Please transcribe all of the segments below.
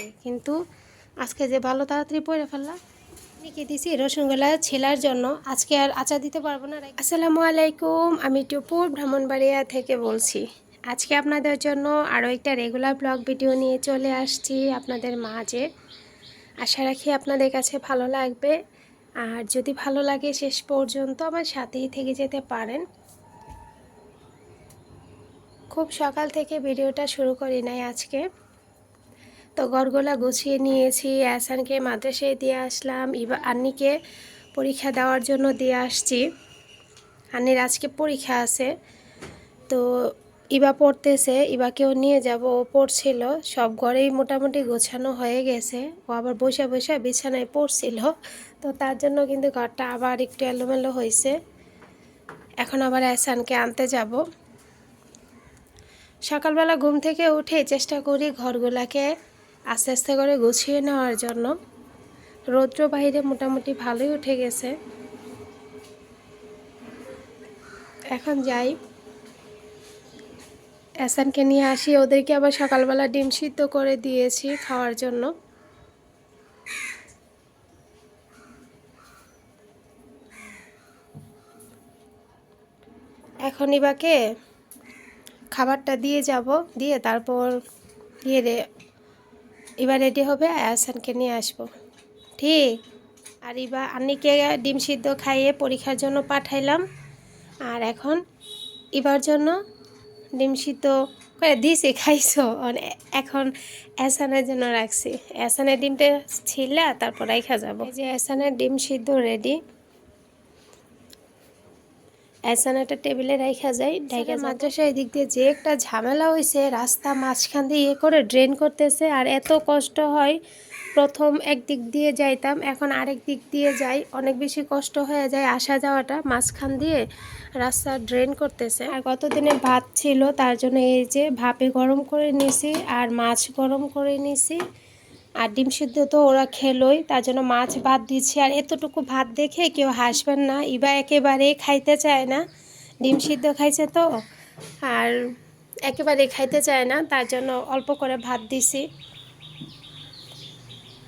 লাগে। কিন্তু আজকে যে ভালো তাড়াতাড়ি পড়ে ফেললাম, লিখে দিছি রসুনগুলা ছেলার জন্য। আজকে আর আচার দিতে পারব না আসসালামু আলাইকুম, আমি টুপুর ভ্রমণবাড়িয়া থেকে বলছি। আজকে আপনাদের জন্য আরও একটা রেগুলার ব্লগ ভিডিও নিয়ে চলে আসছি আপনাদের মাঝে। আশা রাখি আপনাদের কাছে ভালো লাগবে। আর যদি ভালো লাগে শেষ পর্যন্ত আমার সাথেই থেকে যেতে পারেন। খুব সকাল থেকে ভিডিওটা শুরু করি নাই আজকে। তো গড়গোলা গুছিয়ে নিয়েছি অ্যাসানকে মাদ্রাসায় দিয়ে আসলাম ইবা আন্নিকে পরীক্ষা দেওয়ার জন্য দিয়ে আসছি। আন্নির আজকে পরীক্ষা আছে, তো ইবা পড়তেছে, ইবাকেও নিয়ে যাব, ও পড়ছিল, সব ঘরেই মোটামুটি গোছানো হয়ে গেছে, ও আবার বসে বসে বিছানায় পড়ছিল, তো তার জন্য কিন্তু ঘরটা আবার একটু এলোমেলো হয়েছে। এখন আবার অ্যাসানকে আনতে যাব। সকালবেলা ঘুম থেকে উঠে চেষ্টা করি ঘরগুলাকে আস্তে আস্তে করে গুছিয়ে নেওয়ার জন্য। রৌদ্র বাইরে মোটামুটি ভালোই উঠে গেছে। এখন যাই। এসানকে নিয়ে আসি। ওদেরকে আবার সকালবেলা ডিম সিদ্ধ করে দিয়েছি খাওয়ার জন্য। এখন ইবাকে খাবারটা দিয়ে যাব। দিয়ে তারপর দিয়ে এবার রেডি হবে, আয়াসানকে নিয়ে আসব। ঠিক? আর এবার আন্নিকে ডিম সিদ্ধ খাইয়ে পরীক্ষার জন্য পাঠাইলাম। আর এখন এবার জন্য ডিম সিদ্ধ করে দিয়েছি, খাইছো? এখন অ্যাসানের জন্য রাখছি। অ্যাসানের ডিমটা ছিলা, তারপর রাইখা যাব। যে অ্যাসানের ডিম সিদ্ধ রেডি এসান একটা টেবিলে রাখা যায় ঢাকা মাদ্রাসা এদিক দিয়ে যে একটা ঝামেলা হয়েছে রাস্তা মাঝখান দিয়ে ইয়ে করে ড্রেন করতেছে আর এত কষ্ট হয় প্রথম এক দিক দিয়ে যাইতাম এখন আরেক দিক দিয়ে যাই অনেক বেশি কষ্ট হয়ে যায় আসা যাওয়াটা মাঝখান দিয়ে রাস্তা ড্রেন করতেছে। আর গতদিনে ভাত ছিল তার জন্য এই যে ভাপে গরম করে নিছি আর মাছ গরম করে নিছি। আর ডিম সিদ্ধ তো ওরা খেলোই, তার জন্য মাছ ভাত দিচ্ছি। আর এতটুকু ভাত দেখে কেউ হাসবেন না, ইবা একেবারে খাইতে চায় না, ডিম সিদ্ধ খাইছে তো, আর একেবারে খাইতে চায় না, তার জন্য অল্প করে ভাত দিছি।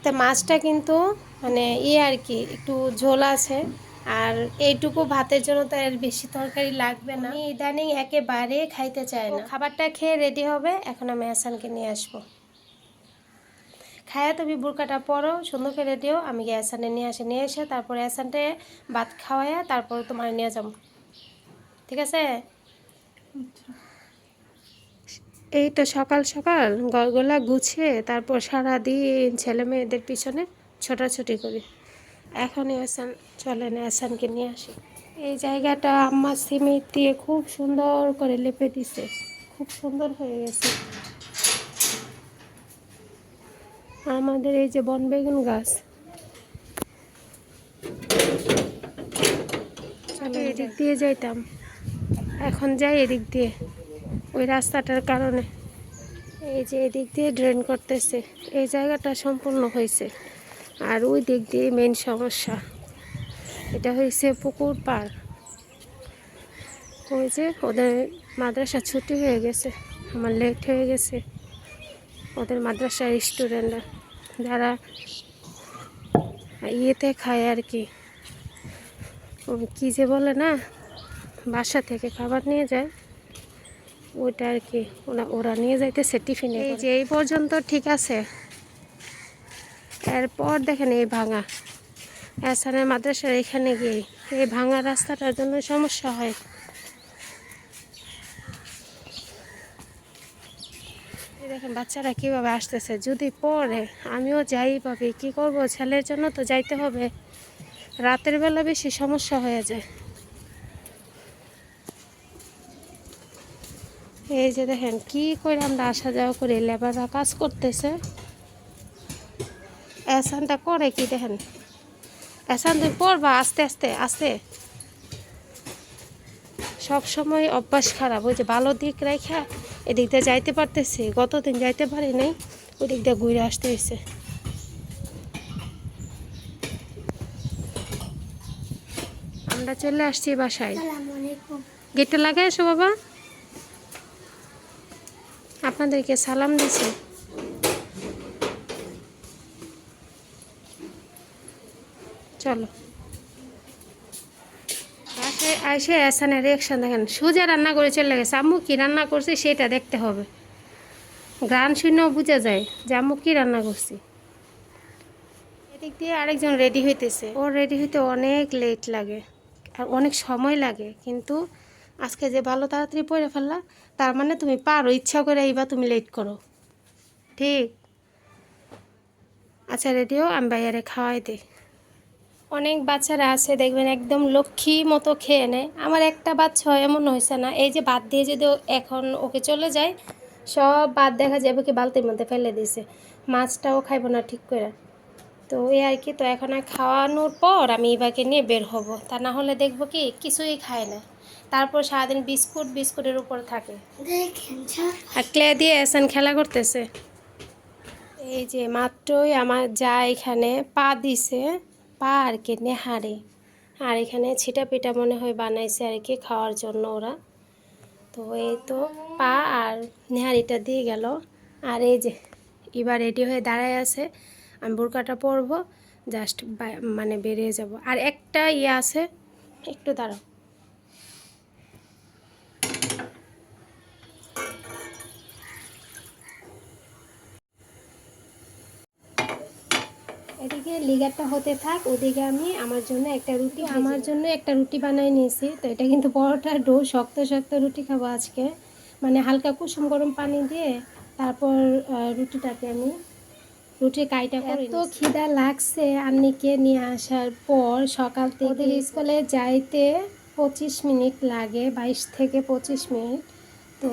তা মাছটা কিন্তু মানে ইয়ে আর কি, একটু ঝোল আছে, আর এইটুকু ভাতের জন্য তো আর বেশি তরকারি লাগবে না। ইদানিং একেবারে খাইতে চায় না। খাবারটা খেয়ে রেডি হবে, এখন আমি হাসানকে নিয়ে আসব। খায়া তুমি বুরকাটা পরো সুন্দর করে রেডিও আমি গিয়ে অ্যাসানে নিয়ে আসে নিয়ে এসে তারপরে অ্যাসানটে ভাত খাওয়াইয়া তারপর তোমার নিয়ে যাব। ঠিক আছে? এই তো সকাল সকাল গলগলা গুছিয়ে তারপর সারাদিন ছেলে মেয়েদের পিছনে ছোটাছুটি করি। এখন অ্যাসান চলেন অ্যাসানকে নিয়ে আসি। এই জায়গাটা আম্মা সিমেন্ট দিয়ে খুব সুন্দর করে লেপে দিছে। খুব সুন্দর হয়ে গেছে। আমাদের এই যে বন বেগুন গাছ। আগে এদিক দিয়ে যাইতাম। এখন যাই এদিক দিয়ে ওই রাস্তাটার কারণে। এই যে এদিক দিয়ে ড্রেন করতেছে। এই জায়গাটা সম্পূর্ণ হয়েছে। আর ওই দিক দিয়ে মেন সমস্যা এটা হয়েছে পুকুর পার ওই যে ওদের মাদ্রাসা ছুটি হয়ে গেছে আমার লেট হয়ে গেছে। ওদের মাদ্রাসার স্টুডেন্টরা যারা ইয়েতে খায় আর কি। কী যে বলে না, বাসা থেকে খাবার নিয়ে যায়, ওইটা আর কি, ওরা ওরা নিয়ে যাইতেছে টিফিনে। এই যে, এই পর্যন্ত ঠিক আছে। এরপর দেখেন এই ভাঙা। এসানের মাদ্রাসার এখানে গিয়ে এই ভাঙা রাস্তাটার জন্য সমস্যা হয়। দেখেন, বাচ্চারা কীভাবে আসতেছে? যদি পড়ে, আমিও যাই পাবি কি করব? ছেলের জন্য তো যাইতে হবে। রাতের বেলা বেশি সমস্যা হয়ে যায়। এই যে দেখেন, কি করে আমরা আসা যাওয়া করি? লেবাররা কাজ করতেছে। অ্যাসানটা করে কি দেখেন? অ্যাসান তুই পড়বা? আস্তে আস্তে আস্তে। সব সময় অভ্যাস খারাপ, ওই যে ভালো দিক রেখা এদিক দিয়ে যাইতে পারতেছে। গতদিন যাইতে পারি নাই ওদিক দিয়ে ঘুরে আসতে হয়েছে আমরা চলে আসছি বাসায়। গেটটা লাগাই আসো বাবা। আপনাদেরকে সালাম দিছে। চলো। আসে আসে এসানে রিয়াকশান দেখেন। সোজা রান্না করে চলে গেছে। আম্মু কী রান্না করছে সেটা দেখতে হবে। গান শুনেও বোঝা যায় যে আম্মু কী রান্না করছি। এদিক দিয়ে আরেকজন রেডি হইতেছে। ওর রেডি হইতে অনেক লেট লাগে আর অনেক সময় লাগে। কিন্তু আজকে যে ভালো তাড়াতাড়ি পড়ে ফেললা, তার মানে তুমি পারো, ইচ্ছা করে এইবার তুমি লেট করো। ঠিক। আচ্ছা রেডিও আমি বাইরে খাওয়াই দিই। অনেক বাচ্চারা আছে দেখবেন একদম লক্ষ্মী মতো খেয়ে নেয়। আমার একটা বাচ্চা এমন হয়েছে না এই যে বাদ দিয়ে যদি এখন ওকে চলে যায় সব বাদ দেখা যাবে কি বালতির মধ্যে ফেলে দিয়েছে। মাছটাও খাইব না ঠিক করে। তো এই আর কি তো এখন আর খাওয়ানোর পর আমি ইবাকে নিয়ে বের হব। তা না হলে দেখব কি কিছুই খায় না। তারপর সারাদিন বিস্কুট বিস্কুটের উপর থাকে। আর ক্লে দিয়ে এসান খেলা করতেছে। এই যে মাত্রই আমার যা এখানে পা দিছে। পা আর কি নেহারে। আর এখানে ছিটা পিটা মনে হয় বানাইছে আর কি খাওয়ার জন্য ওরা। তো এই তো পা আর নেহারিটা দিয়ে গেল। আর এই যে এবার রেডি হয়ে দাঁড়ায় আছে। আমি বোরকাটা পরবো, জাস্ট মানে বেরিয়ে যাব। আর একটা ইয়ে আছে, একটু দাঁড়াও। এদিকে লিগারটা হতে থাক ওদিকে আমি আমার জন্য একটা রুটি আমার জন্য একটা রুটি বানাই নিয়েছি। তো এটা কিন্তু পরোটার ডো শক্ত শক্ত রুটি খাব আজকে। মানে হালকা কুসুম গরম পানি দিয়ে তারপর রুটিটাকে আমি রুটি কাইটা করে এত খিদা লাগছে আন্নিকে নিয়ে আসার পর সকাল থেকে ওদের স্কুলে যাইতে পঁচিশ মিনিট লাগে বাইশ থেকে পঁচিশ মিনিট। তো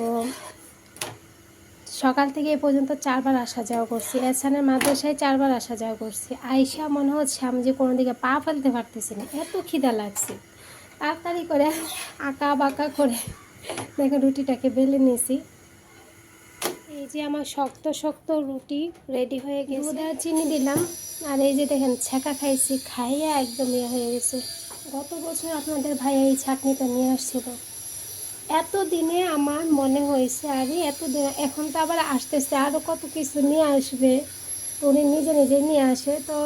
সকাল থেকে এ পর্যন্ত চারবার আসা যাওয়া করছি। এসানের মাদ্রাসায় চারবার আসা যাওয়া করছি। আয়সা মনে হচ্ছে আমি যে কোনো দিকে পা ফেলতে পারতেছি না। এত খিদা লাগছে। তাড়াতাড়ি করে আঁকা বাঁকা করে দেখো রুটিটাকে বেলে নিয়েছি এই যে আমার শক্ত শক্ত রুটি রেডি হয়ে গেছে। দুধ আর চিনি দিলাম। আর এই যে দেখেন ছ্যাঁকা খাইছি খাইয়ে একদম ইয়ে হয়ে গেছে। গত বছর আপনাদের ভাই এই ছাকনিটা নিয়ে আসছিল। এত দিনে আমার মনে হয়েছে, আরে এত দিন এখন তো আবার আসতেছে আরও কত কিছু নিয়ে আসবে। উনি নিজে নিজে নিয়ে আসে, তো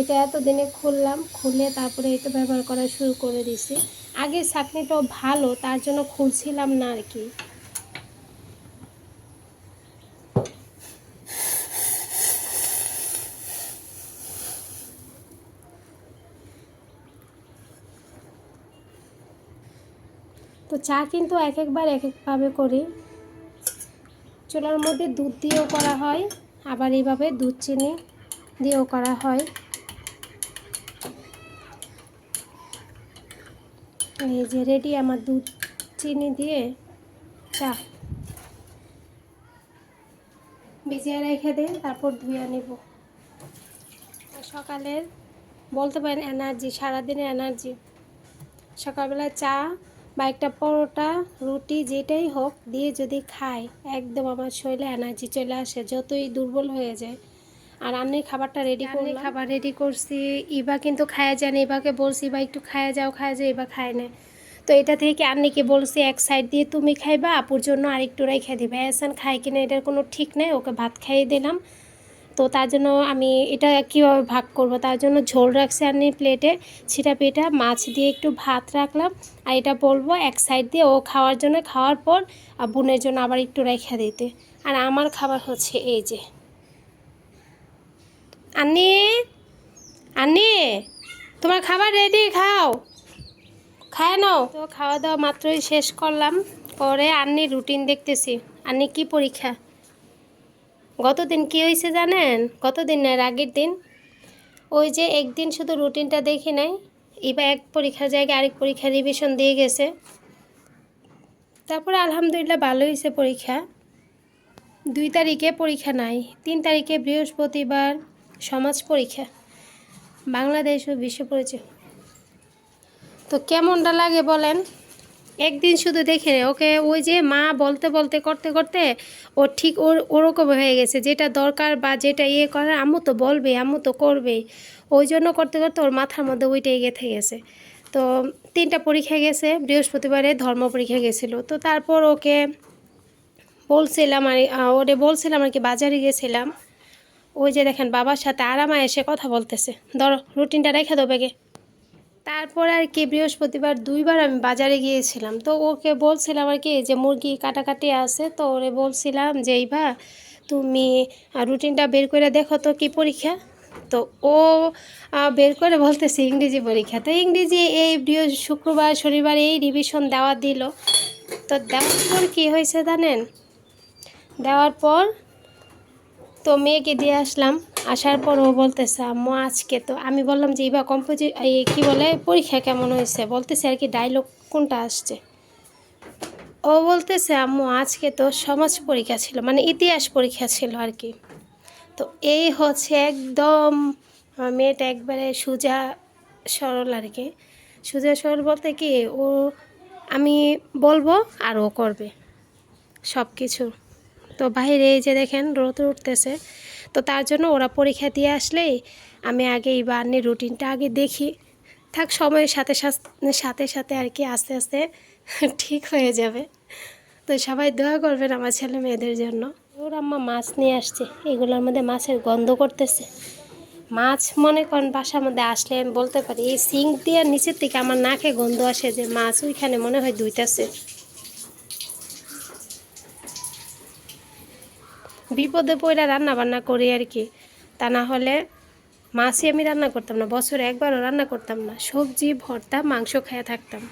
এটা এত দিনে খুললাম, খুলে তারপরে এটা ব্যবহার করা শুরু করে দিছি আগে চাটনিটাও ভালো, তার জন্য খুলছিলাম না আর কি। তো চা কিন্তু এক একবার এক একভাবে করি। চুলার মধ্যে দুধ দিয়েও করা হয়, আবার এইভাবে দুধ চিনি দিয়েও করা হয়। এই যে রেডি আমার দুধ চিনি দিয়ে চা। ভিজিয়ে রেখে দিন তারপর ধুয়ে নিব। সকালের বলতে পারেন এনার্জি সারাদিনের এনার্জি সকালবেলা চা বা একটা পরোটা রুটি যেটাই হোক দিয়ে যদি খাই একদম আমার শরীরে এনার্জি চলে আসে যতই দুর্বল হয়ে যায়। আর আমি খাবারটা রেডি করলাম। খাবার রেডি করছি। ইবা কিন্তু খায়া যায় না। ইবাকে বলছি ইবা একটু খায়া যাও খায়া যাও। ইবা খায় না। তো এটা থেকে আন্নিকে বলছি এক সাইড দিয়ে তুমি খাইবা আপুর জন্য আরেকটু রেখে দিবা। এসান খাই কিনা এটার কোনো ঠিক নেই ওকে ভাত খাইয়ে দিলাম। তো তার জন্য আমি এটা কীভাবে ভাগ করব? তার জন্য ঝোল রাখছি আনি প্লেটে ছিটা পেটা মাছ দিয়ে একটু ভাত রাখলাম। আর এটা বলব এক সাইড দিয়ে ও খাওয়ার জন্য, খাওয়ার পর বোনের জন্য আবার একটু রেখে দিতে। আর আমার খাবার হচ্ছে এই যে। আন্নি আন্নি তোমার খাবার রেডি খাও। খায় নাও। তো খাওয়া দাওয়া মাত্রই শেষ করলাম। করে আন্নি রুটিন দেখতেছি। আন্নি কি পরীক্ষা? গতদিন কি হয়েছে জানেন? গতদিনের আগের দিন। ওই যে একদিন শুধু রুটিনটা দেখি নাই এবার এক পরীক্ষার জায়গায় আরেক পরীক্ষা রিভিশন দিয়ে গেছে। তারপরে আলহামদুলিল্লাহ ভালো হয়েছে পরীক্ষা। দুই তারিখে পরীক্ষা নাই, তিন তারিখে বৃহস্পতিবার সমাজ পরীক্ষা, বাংলাদেশ ও বিশ্ব পরিচয়। তো কেমনটা লাগে বলেন? একদিন শুধু দেখে ওকে ওই যে মা বলতে বলতে করতে করতে ও ঠিক ওর, ওরকম হয়ে গেছে, যেটা দরকার বা যেটা ইয়ে করার আম্মু তো বলবে, আম্মু তো করবেই। ওই জন্য করতে করতে ওর মাথার মধ্যে ওইটাই গেঁথে গেছে। তো তিনটা পরীক্ষা গেছে, বৃহস্পতিবারে ধর্ম পরীক্ষা গেছিল। তো তারপর ওকে বলছিলাম আর ওরে বলছিলাম আর কি, বাজারে গেছিলাম। ওই যে দেখেন বাবার সাথে আরামায় এসে কথা বলতেছে। ধরো, রুটিনটা রেখে দেবে গে তারপর আর কি বৃহস্পতিবার দুইবার আমি বাজারে গিয়েছিলাম। তো ওকে বলছিলাম আর কি যে মুরগি কাটাকাটি আছে। তো ওরে বলছিলাম যে এইবা তুমি রুটিনটা বের করে দেখো তো কি পরীক্ষা? তো ও বের করে বলতেছে ইংরেজি পরীক্ষা। তো ইংরেজি এই বৃহ শুক্রবার, শনিবার এই রিভিশন দেওয়া দিল। তো দেওয়ার পর কী হয়েছে জানেন? দেওয়ার পর তো মেয়েকে দিয়ে আসলাম। আসার পর ও বলতেছে, আম্মু, আজকে তো আমি বললাম যে এইবার কম্পোজি কী বলে, পরীক্ষা কেমন হয়েছে? বলতেছে আর কি ডায়লগ কোনটা আসছে? ও বলতেছে, আম্মু, আজকে তো সমাজ পরীক্ষা ছিল মানে ইতিহাস পরীক্ষা ছিল আর কি। তো এই হচ্ছে একদম মেয়েটা একবারে সোজা সরল আর কি। সোজা সরল বলতে কি, ও, আমি বলব আর ও করবে সব কিছু তো বাইরে এই যে দেখেন, রোদ উঠতেছে। তো তার জন্য ওরা পরীক্ষা দিয়ে আসলেই আমি আগে এই বার্নির রুটিনটা আগে দেখি। থাক, সময়ের সাথে সাথে সাথে সাথে আর কি আস্তে আস্তে ঠিক হয়ে যাবে। তো সবাই দোয়া করবেন আমার ছেলে মেয়েদের জন্য। ওর আম্মা মাছ নিয়ে আসছে, এগুলোর মধ্যে মাছের গন্ধ করতেছে। মাছ মনে করেন বাসার মধ্যে আসলে আমি বলতে পারি, এই সিঙ্ক দিয়ে নিচের থেকে আমার নাকে গন্ধ আসে যে মাছ ওইখানে মনে হয় দুইটাছে বিপদে পড়ে রান্না বান্না করি আর কি। তা না হলে মাছই আমি রান্না করতাম না, বছরে একবারও রান্না করতাম না। সবজি, ভর্তা, মাংস খেয়ে থাকতাম।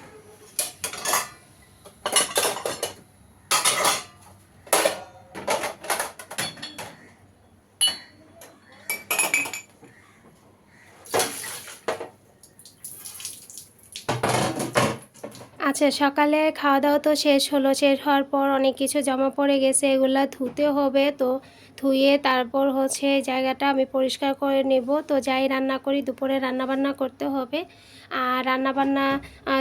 আচ্ছা সকালে খাওয়া দাওয়া তো শেষ হলো, শেষ হওয়ার পর অনেক কিছু জমা পড়ে গেছে, এগুলো ধুতে হবে তো, ধুয়ে তারপর হচ্ছে জায়গাটা আমি পরিষ্কার করে নেব, তো যাই রান্না করি, দুপুরে রান্নাবান্না করতে হবে। আর রান্নাবান্না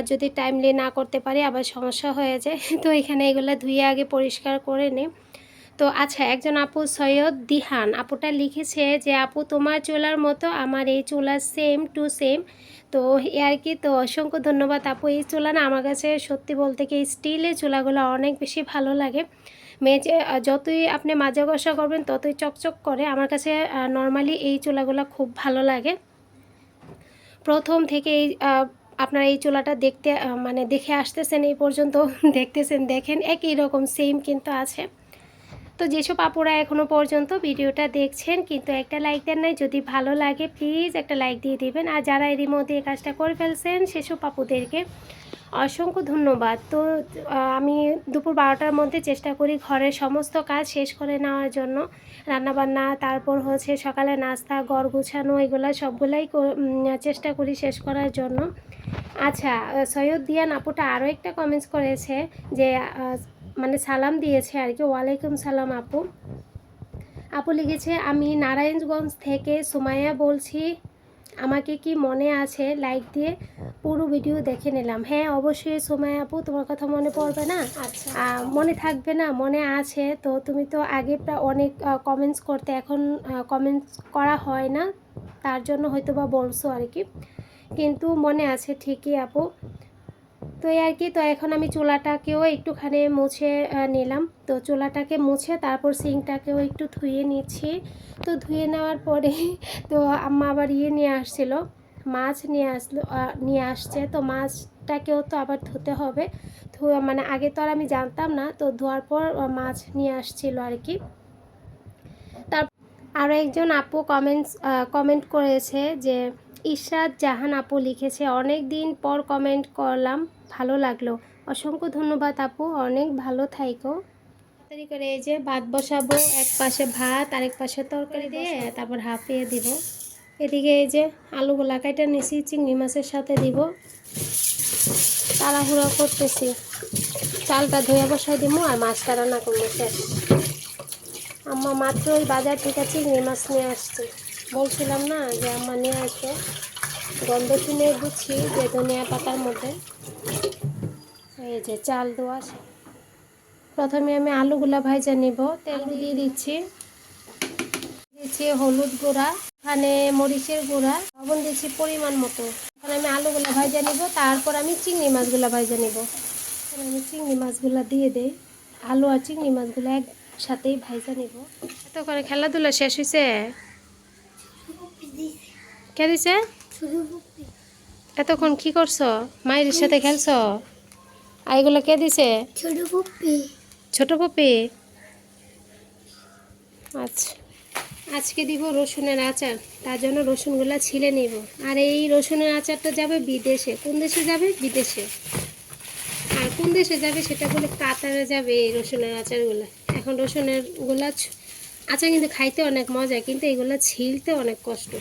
যদি টাইমলি না করতে পারি, আবার সমস্যা হয়ে যায়, তো এখানে এগুলো ধুয়ে আগে পরিষ্কার করে নিই। তো আচ্ছা একজন আপু সৈয়দ দিহান, আপুটা লিখেছে যে, আপু, তোমার চুলার মতো আমার এই চুলা সেম টু সেম তো এ আর কি, তো অসংখ্য ধন্যবাদ আপু। এই চুলা না আমার কাছে সত্যি বলতে কি স্টিলের চুলাগুলো অনেক বেশি ভালো লাগে। মেজে যতই আপনি মাজা কষা করবেন, ততই চকচক করে। আমার কাছে নর্মালি এই চুলাগুলো খুব ভালো লাগে। প্রথম থেকে এই আপনারা এই চুলাটা দেখতে মানে দেখে আসতেছেন, এই পর্যন্ত দেখতেছেন, দেখেন, একই রকম সেম কিন্তু আছে। তো যেসব আপুরা এখনও পর্যন্ত ভিডিওটা দেখছেন, কিন্তু একটা লাইক দেন নাই, যদি ভালো লাগে প্লিজ একটা লাইক দিয়ে দিবেন। আর যারা এরই মধ্যে এই কাজটা করে ফেলছেন, সেসব আপুদেরকে অসংখ্য ধন্যবাদ। তো আমি দুপুর বারোটার মধ্যে চেষ্টা করি ঘরের সমস্ত কাজ শেষ করে নেওয়ার জন্য। রান্নাবান্না, তারপর হচ্ছে সকালে নাস্তা, ঘর গুছানো, এগুলো সবগুলাই চেষ্টা করি শেষ করার জন্য। আচ্ছা সৈয়দ দিয়ান আপুটা আরও একটা কমেন্টস করেছে যে মানে সালাম দিয়েছে আর কি। ওয়ালাইকুম সালাম আপু। আপু লিখেছে আমি নারায়ণগঞ্জ থেকে সুমাইয়া বলছি আমাকে কি মনে আছে? লাইক দিয়ে পুরো ভিডিও দেখে নিলাম। হ্যাঁ অবশ্যই সুমাইয়া আপু তোমার কথা মনে পড়বে না? আচ্ছা। মনে থাকবে না মনে আছে। তো তুমি তো আগে প্রায় অনেক কমেন্টস করতে এখন কমেন্টস করা হয় না। তার জন্য হয়তো বা বলছো আর কি। কিন্তু মনে আছে ঠিকই আপু। তো এই আর কি, তো এখন আমি চুলাটাকেও একটুখানি মুছে নিলাম। তো চোলাটাকে মুছে তারপর সিংটাকেও একটু ধুয়ে নিচ্ছি। তো ধুয়ে নেওয়ার পরে তো আম্মা আবার ইয়ে নিয়ে আসছিল, মাছ নিয়ে আসলো নিয়ে আসছে। তো মাছটাকেও তো আবার ধুতে হবে। মানে আগে তো আর আমি জানতাম না, তো ধোয়ার পর মাছ নিয়ে আসছিল আর কি। তার আরও একজন আপু কমেন্টস কমেন্ট করেছে যে ইশরাত জাহান আপু লিখেছে, অনেক দিন পর কমেন্ট করলাম, ভালো লাগল। অসংখ্য ধন্যবাদ আপু, অনেক ভালো থাইকো। তাড়াতাড়ি করে এই যে ভাত বসাবো, এক পাশে ভাত, আরেক পাশে তরকারি দিয়ে তারপর হাফিয়ে দিব। এদিকে এই যে আলুগুলা কাইটা নিছি, চিংড়ি মাছের সাথে দিব। তাড়াহুড়ো করতেছি। চালটা ধুয়ে বসাই দিব আর মাছটা রান্না করব আম্মা মাত্র ওই বাজার থেকে চিংড়ি মাছ নিয়ে আসছে। বলছিলাম না যে আম্মা নিয়ে আসবে গন্ধ শুনে বুঝছি যে ধনিয়া পাতার মধ্যে এই যে চাল আছে। প্রথমে আমি আলুগুলা ভাজা নিব, তেল দিয়ে দিচ্ছি। দিচ্ছি হলুদ গুঁড়া, এখানে মরিচের গুঁড়া, লবণ দিচ্ছি পরিমাণ মতো। এখন আমি আলুগুলা ভাজা নিব, তারপর আমি চিংড়ি মাছগুলা ভাজা নিব। আমি চিংড়ি মাছগুলা দিয়ে দেই। আলু আর চিংড়ি মাছগুলো একসাথেই ভাজা নিব। এত করে খেলাধুলা শেষ হয়েছে কে দিছে? এতক্ষণ কি করছ? মায়ের সাথে খেলছো? আর এগুলো কে দিছে? ছোট পুপি। আচ্ছা। আজকে দিব রসুনের আচার। তার জন্য রসুনগুলো ছিলে নিব। আর এই রসুনের আচারটা যাবে বিদেশে। কোন দেশে যাবে? বিদেশে। আর কোন দেশে যাবে সেটা বলে কাতারে যাবে এই রসুনের আচারগুলো। এখন রসুনেরগুলা আচার কিন্তু খাইতে অনেক মজা কিন্তু এগুলো ছিলতে অনেক কষ্ট।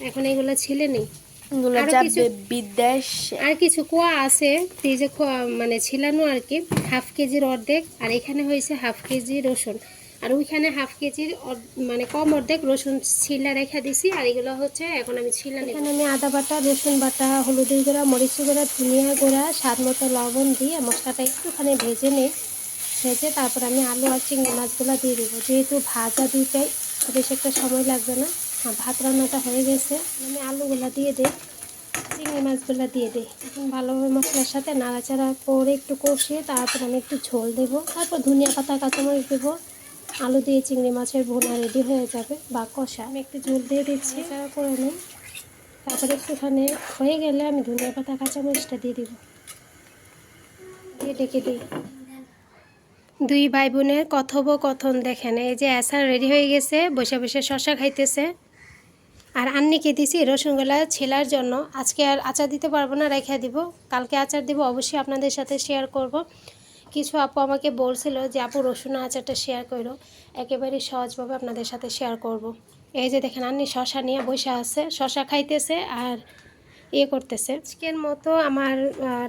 এখন এগুলো ছিলে নেই। আরও কিছু- বিদেশ আর কিছু কোয়া আছে ফ্রিজে মানে ছিলানো আর কি হাফ কেজির অর্ধেক আর এখানে হয়েছে হাফ কেজি রসুন। আর ওইখানে হাফ কেজির মানে কম অর্ধেক রসুন ছিলা রেখে দিছি আর এগুলো হচ্ছে এখন আমি ছিলা এখানে আমি আদা বাটা রসুন বাটা হলুদের গুঁড়া মরিচ গুঁড়া ধনিয়া গুঁড়া স্বাদ মতো লবণ দিয়ে মশলাটা একটুখানি ভেজে নিই। ভেজে তারপর আমি আলু আর চিংড়ি মাছগুলো দিয়ে দেবো। যেহেতু ভাজা দুইটাই বেশ একটা সময় লাগবে না। ভাত রান্নাটা হয়ে গেছে। আমি আলুগুলো দিয়ে দিই, চিংড়ি মাছগুলো দিয়ে দিই। এখন ভালোভাবে মশলার সাথে নাড়াচাড়া করে একটু কষিয়ে তারপর আমি একটু ঝোল দেবো। তারপর ধনিয়া পাতা, কাঁচামরিচ দেবো। আলু দিয়ে চিংড়ি মাছের ভোনা রেডি হয়ে যাবে বা কষা। আমি একটু ঝোল দিয়ে দিচ্ছি। নাড়াচাড়া করে নিই। তারপরে একটুখানি হয়ে গেলে আমি ধনিয়া পাতা, কাঁচামরিচটা দিয়ে দিব। দিয়ে ডেকে দিই। দুই ভাই বোনের কথোপকথন দেখেন। এই যে অ্যাসার রেডি হয়ে গেছে, বসে বসে শশা খাইতেছে। আর আন্নিকে দিছি? রসুনগুলা ছেলার জন্য। আজকে আর আচার দিতে পারব না, রেখে দিব। কালকে আচার দিব, অবশ্যই আপনাদের সাথে শেয়ার করব। কিছু আপু আমাকে বলছিল যে, আপু, রসুন আচারটা শেয়ার করো। একেবারে সহজভাবে আপনাদের সাথে শেয়ার করব। এই যে দেখেন, আন্নি শশা নিয়ে বসে আছে। শশা খাইতেছে আর ইয়ে করতেছে। আজকের মতো আমার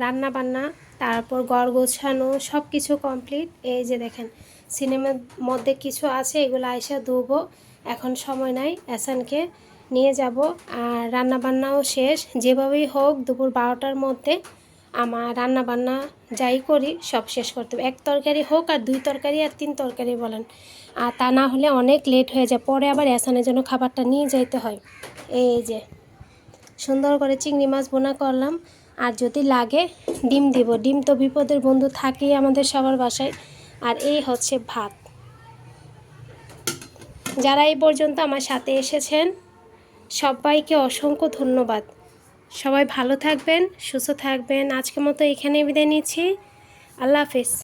রান্না বান্না তারপর গড় গোছানো সব কিছু কমপ্লিট এই যে দেখেন সিনেমার মধ্যে কিছু আছে, এগুলো আইসা ধুবো। এখন সময় নাই, এসানকে নিয়ে যাব। আর রান্না বান্নাও শেষ। যেভাবেই হোক, দুপুর বারোটার মধ্যে আমার রান্না বান্না যাই করি, সব শেষ করতে হবে। এক তরকারি হোক আর দুই তরকারি আর তিন তরকারি বলেন। আর তা না হলে অনেক লেট হয়ে যায়। পরে আবার এসানের জন্য খাবারটা নিয়ে যাইতে হয়। এই যে, সুন্দর করে চিংড়ি মাছ বোনা করলাম। আর যদি লাগে, ডিম দিব। ডিম তো বিপদের বন্ধু থাকেই আমাদের সবার বাসায়। আর এই হচ্ছে ভাত। যারা এই পর্যন্ত আমার সাথে এসেছেন, সবাইকে অসংখ্য ধন্যবাদ। সবাই ভালো থাকবেন, সুস্থ থাকবেন। আজকের মতো এখানেই বিদায় নিচ্ছি। আল্লাহ হাফেজ।